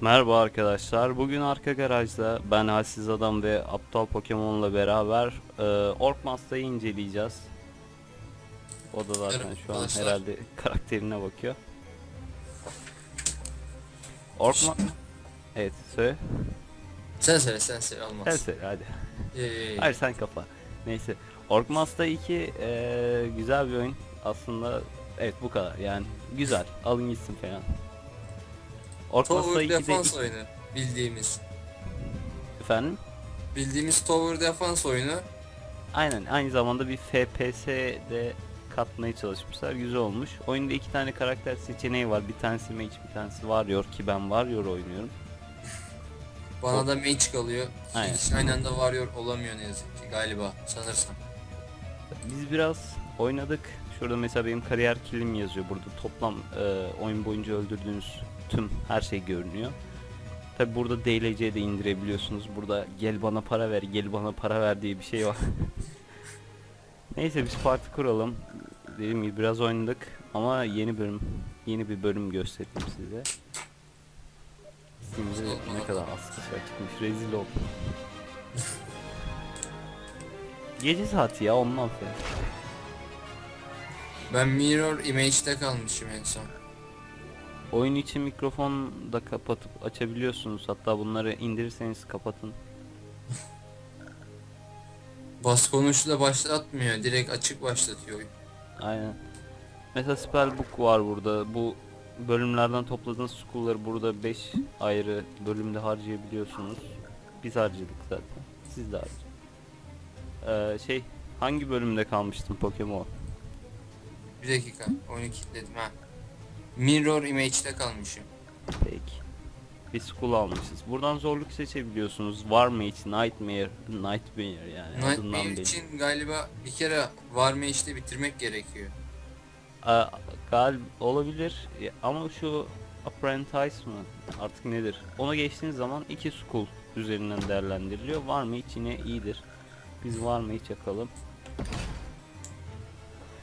Merhaba arkadaşlar. Bugün arka garajda ben Halsiz Adam ve Aptal Pokemon'la beraber e, Orkmaster'ı inceleyeceğiz. O da zaten şu an herhalde karakterine bakıyor. Orkma... Evet söyle. Sen söyle sen söyle olmaz. Sen söyle hadi. Ee, Hayır sen kapa. Neyse. Orkmaster 2 e, güzel bir oyun. Aslında evet bu kadar yani güzel. Alın gitsin falan. Tower 2'de Defense oyunu bildiğimiz. efendim Bildiğimiz Tower Defense oyunu. Aynen aynı zamanda bir FPS'de katmaya çalışmışlar. Güzel olmuş. Oyunda iki tane karakter seçeneği var. Bir tanesi Mage, bir tanesi Warrior ki ben Warrior oynuyorum. Bana da mage kalıyor. Aynen. Hiç aynı anda varıyor olamıyor ne yazık ki galiba sanırsam. Biz biraz oynadık. Şurada mesela benim kariyer kilim yazıyor. Burada toplam e, oyun boyunca öldürdüğünüz tüm her şey görünüyor. Tabi burada DLC'de indirebiliyorsunuz. Burada gel bana para ver, gel bana para ver diye bir şey var. Neyse biz parti kuralım. Dediğim gibi biraz oynadık ama yeni bölüm, yeni bir bölüm göstereyim size. Şimdi ne kadar az kişi çıkmış, rezil oldum. Gece saati ya ondan sonra. Ben Mirror Image'de kalmışım en son. Oyun için mikrofon da kapatıp açabiliyorsunuz. Hatta bunları indirirseniz kapatın. Bas konuşla başlatmıyor. Direkt açık başlatıyor oyun. Aynen. Mesela Spellbook var burada. Bu bölümlerden topladığınız school'ları burada 5 ayrı bölümde harcayabiliyorsunuz. Biz harcadık zaten. Siz de harcayın. Ee, şey hangi bölümde kalmıştın Pokemon? Bir dakika oyunu kilitledim ha. Mirror Image'de kalmışım. Peki. Bir school almışız. Buradan zorluk seçebiliyorsunuz. Var mı hiç Nightmare, Nightmare yani adından Nightmare belli. için galiba bir kere var Mage'de bitirmek gerekiyor. Aa, gal olabilir Ya, ama şu apprentice mı artık nedir ona geçtiğiniz zaman iki school üzerinden değerlendiriliyor hiç yine iyidir biz hiç yakalım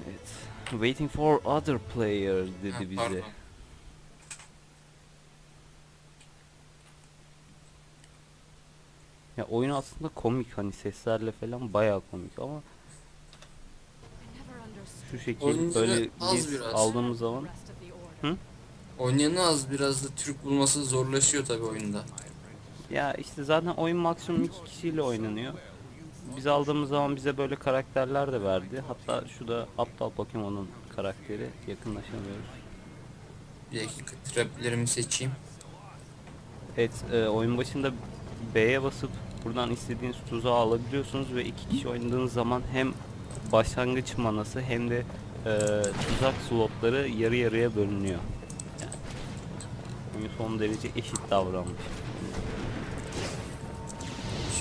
evet waiting for other player Ha, dedi bize pardon. ya oyun aslında komik hani seslerle falan bayağı komik ama şu şekil Oyuncu böyle biz biraz. aldığımız zaman Oynayanı az biraz da Türk bulması zorlaşıyor tabi oyunda. Ya işte zaten oyun maksimum iki kişiyle oynanıyor. Biz aldığımız zaman bize böyle karakterler de verdi. Hatta şu da aptal Pokemon'un karakteri. Yakınlaşamıyoruz. Bir dakika traplerimi seçeyim. Evet e, oyun başında B'ye basıp buradan istediğiniz tuzağı alabiliyorsunuz ve iki kişi oynadığınız zaman hem başlangıç manası hem de e, tuzak slotları yarı yarıya bölünüyor. Yani oyun son derece eşit davranmış.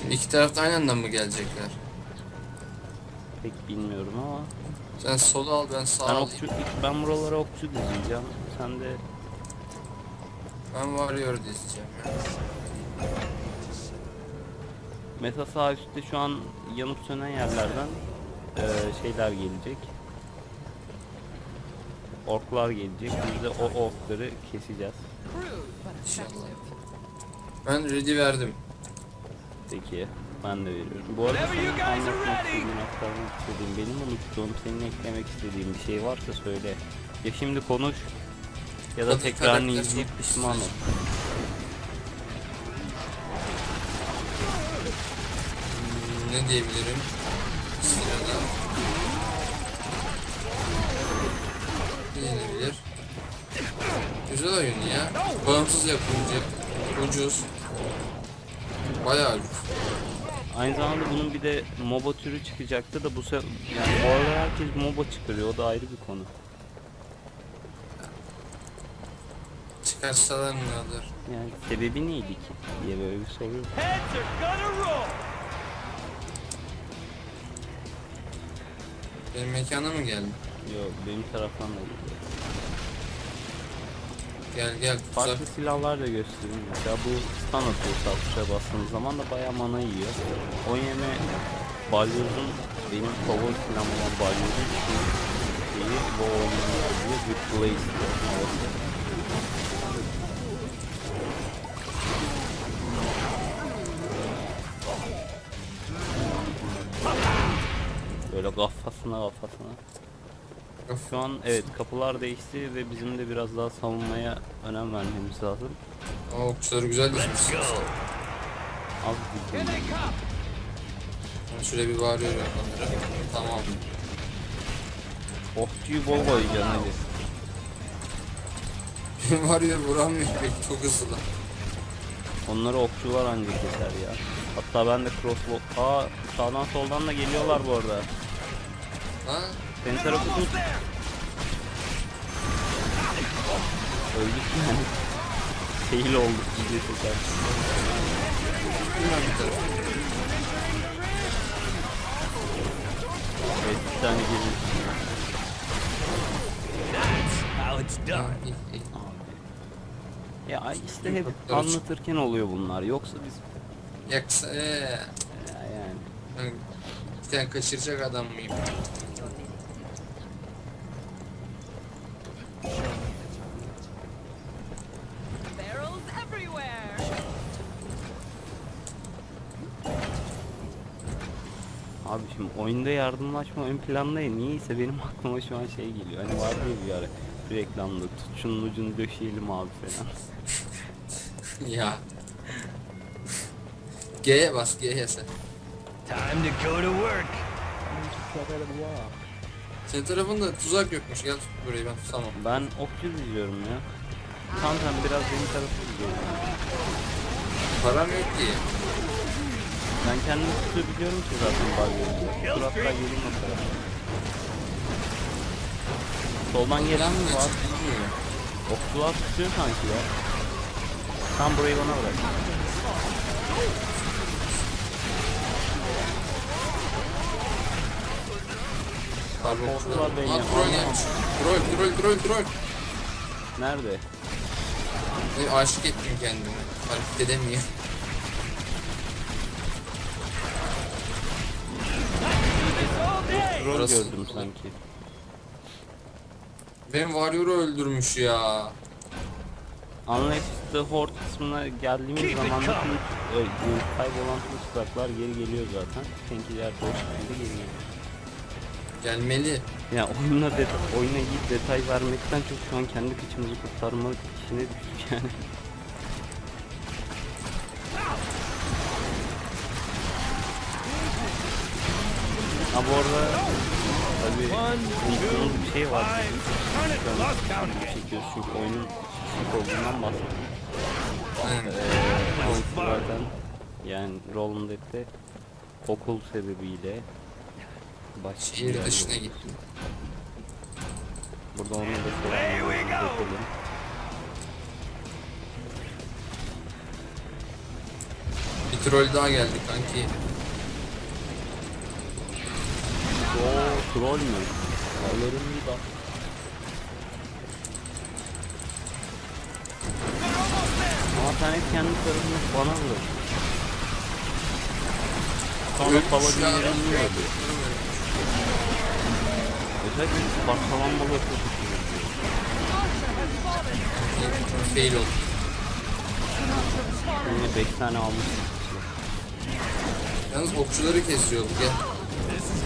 Şimdi iki tarafta aynı anda mı gelecekler? Pek bilmiyorum ama Sen solu al ben sağ Ben alayım. okçu, ben buralara okçu dizeceğim. Sen de Ben Warrior dizeceğim ya. meta sağ üstte şu an yanıp sönen yerlerden eee, şeyler gelecek. Orklar gelecek. Biz de o orkları keseceğiz. İnşallah. Ben ready verdim. Peki. Ben de veriyorum. Bu arada senin anlatmak istediğin, aktarmak istediğin, benim unuttuğum, senin eklemek istediğin bir şey varsa söyle. Ya şimdi konuş ya da tekrarını izleyip pişman ol. Ne diyebilirim? Sırada. Ne yenebilir? Güzel oyun ya. Bağımsız yapımcı. Ucuz. Bayağı. Aynı zamanda bunun bir de MOBA türü çıkacaktı da bu se yani bu aralar herkes MOBA çıkarıyor o da ayrı bir konu. Çıkarsalar ne olur? Yani sebebi neydi ki diye böyle bir soru. yok. Heads are gonna roll. Benim mekana mı geldin? Yok benim taraftan da geliyor. Gel gel. Farklı Uzak. silahlar da göstereyim. Mesela bu stun atıyor satışa bastığınız zaman da bayağı mana yiyor. O yerine balyozun benim favori silahım olan balyozun şu şeyi bu olmanı diyor. Replace diyor. Böyle kafasına kafasına. Şu an evet kapılar değişti ve bizim de biraz daha savunmaya önem vermemiz lazım. Ama okçuları güzel dizmişsin. Az bizim. Ben şöyle bir bağırıyorum onlara. Tamam. Okçuyu bol koyacaksın hadi. Benim varıyor vuramıyor pek çok hızlı. Onları okçular ancak keser ya. Hatta ben de crossbow... Aa sağdan soldan da geliyorlar bu arada. Ha? Senin tarafı tut. Öldük yani. Fail olduk bir tarafı. Evet bir tane girmiş. Ya işte hep anlatırken oluyor bunlar. Yoksa biz... Yaksa ee, Ya yani. ben kaçıracak adam mıyım? Abi şimdi oyunda yardımlaşma ön planda ya niyeyse benim aklıma şu an şey geliyor. Hani var ya bir ara bir reklamda tut şunun ucunu döşeyelim abi falan. ya. G'ye bas G'ye sen. Time to go to work. Senin tarafında tuzak yokmuş. Gel tut burayı ben tutamam. Ben okçu diziyorum ya. Tamam sen biraz benim tarafı diziyorum. Param yok ki. Ben kendimi tutabiliyorum ki zaten hatta geleyim o tarafa. Soldan gelen mi var? Bilmiyorum. Okçular tutuyor sanki ya. Tam burayı bana bırak. Korktular beni Aa ya. troll gelmiş. Troll troll troll troll. Nerede? Ben aşık ettim kendimi. Hareket edemiyorum. Troll Burası- gördüm sanki. Benim Warrior'u öldürmüş ya. Unleash the Horde kısmına geldiğimiz zaman da tüm e, kaybolan tüm tuzaklar geri geliyor zaten. Tenkiler de o şekilde geri geliyor. Gelmeli. Ya oyuna det- oyuna iyi detay vermekten çok şu an kendi kıçımızı kurtarma işine düştük yani. Ha bu arada tabii unuttuğumuz bir şey var. Çekiyoruz çünkü oyunun sık olduğundan. Aynen. Ee, zaten yani Dead'de okul sebebiyle başka Şehir bir dışına gittim. Burada onu da iletelim. Bir troll daha geldi kanki. Oo troll mü? Alırım bir bak. Ama sen hep kendi tarafını bana bırak. Sonra Ölmüş ya. Özellikle parçalanmalı çok Fail oldu. Yine 5 tane almışsın. Yalnız okçuları gel.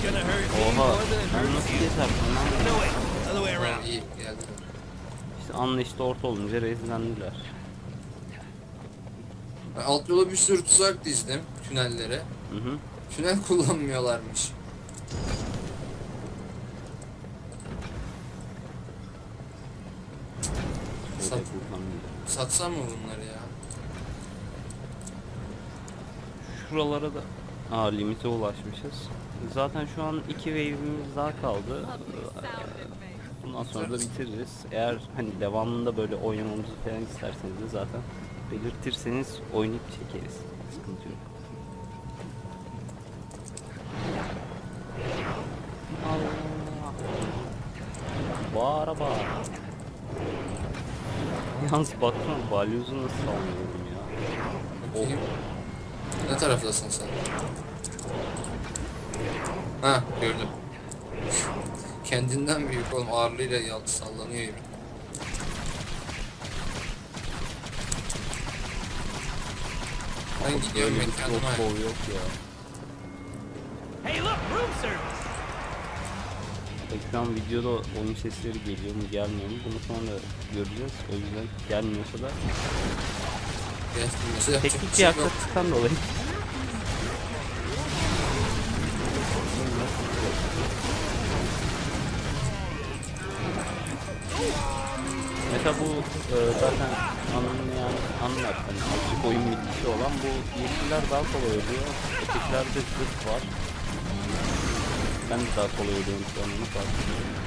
Gonna hurt me Oha hurts nasıl kesersin lan? Tamam, iyi geldi. İşte anlayışta orta olunca rezlendiler. Ben alt yola bir sürü tuzak dizdim tünellere. Hı hı. Tünel kullanmıyorlarmış. Sat. Satsam mı bunları ya? Şuralara da Aa limite ulaşmışız. Zaten şu an iki wave'imiz daha kaldı. Bundan sonra da bitiririz. Eğer hani devamında böyle oynamamızı falan isterseniz de zaten belirtirseniz oynayıp çekeriz. Sıkıntı yok. Yalnız baksana balyozu nasıl sallıyorum ya. Bakayım. Ne taraftasın sen? Ha gördüm. Kendinden büyük oğlum ağırlığıyla yaltı sallanıyor gibi. Ben gidiyorum mekanıma. crossbow yok ya. Hey, look, room service. Ekran videoda oyun sesleri geliyor mu gelmiyor mu bunu sonra göreceğiz. O yüzden gelmiyorsa da yapacak teknik bir şey yok. aksaklıktan dolayı. Mesela bu e, zaten anlayan anlar hani azıcık oyun bilgisi olan bu yeşiller daha kolay oluyor. Ötekilerde zırh var. Ben de daha kolay oluyorum şu an onu fark ediyorum.